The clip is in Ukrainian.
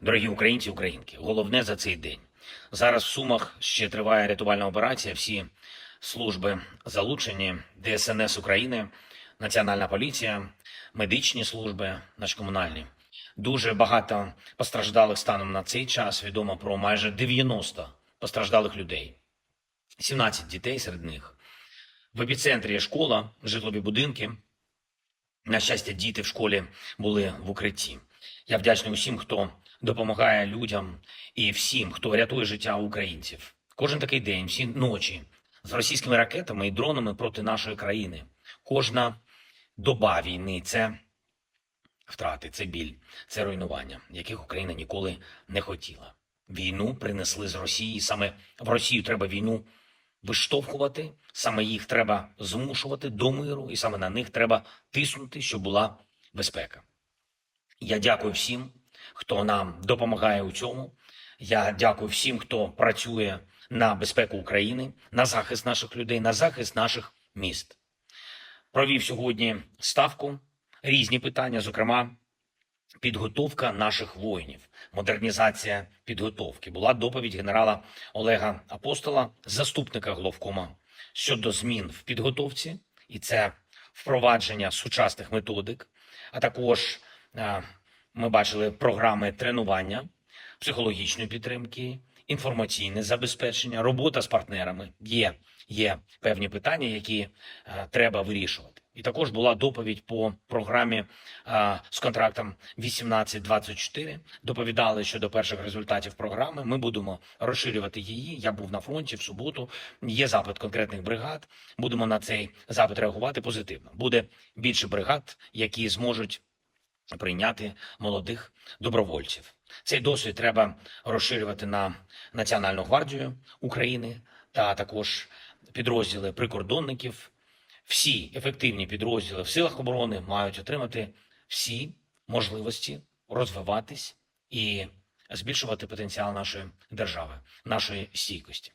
Дорогі українці, українки, головне за цей день. Зараз в Сумах ще триває рятувальна операція. Всі служби залучені, ДСНС України, Національна поліція, медичні служби, наші комунальні. Дуже багато постраждалих станом на цей час. Відомо про майже 90 постраждалих людей, 17 дітей серед них. В епіцентрі є школа, житлові будинки. На щастя, діти в школі були в укритті. Я вдячний усім, хто допомагає людям і всім, хто рятує життя українців. Кожен такий день, всі ночі з російськими ракетами і дронами проти нашої країни. Кожна доба війни це втрати, це біль, це руйнування, яких Україна ніколи не хотіла. Війну принесли з Росії. Саме в Росію треба війну виштовхувати, саме їх треба змушувати до миру, і саме на них треба тиснути, щоб була безпека. Я дякую всім, хто нам допомагає у цьому. Я дякую всім, хто працює на безпеку України, на захист наших людей, на захист наших міст. Провів сьогодні ставку, різні питання, зокрема, підготовка наших воїнів, модернізація підготовки. Була доповідь генерала Олега Апостола, заступника головкома щодо змін в підготовці, і це впровадження сучасних методик, а також ми бачили програми тренування, психологічної підтримки, інформаційне забезпечення, робота з партнерами. Є, є певні питання, які е, треба вирішувати. І також була доповідь по програмі е, з контрактом 18-24. Доповідали щодо перших результатів програми. Ми будемо розширювати її. Я був на фронті в суботу. Є запит конкретних бригад. Будемо на цей запит реагувати позитивно. Буде більше бригад, які зможуть прийняти молодих добровольців. Цей досвід треба розширювати на Національну гвардію України та також підрозділи прикордонників. Всі ефективні підрозділи в силах оборони мають отримати всі можливості розвиватись і збільшувати потенціал нашої держави, нашої стійкості.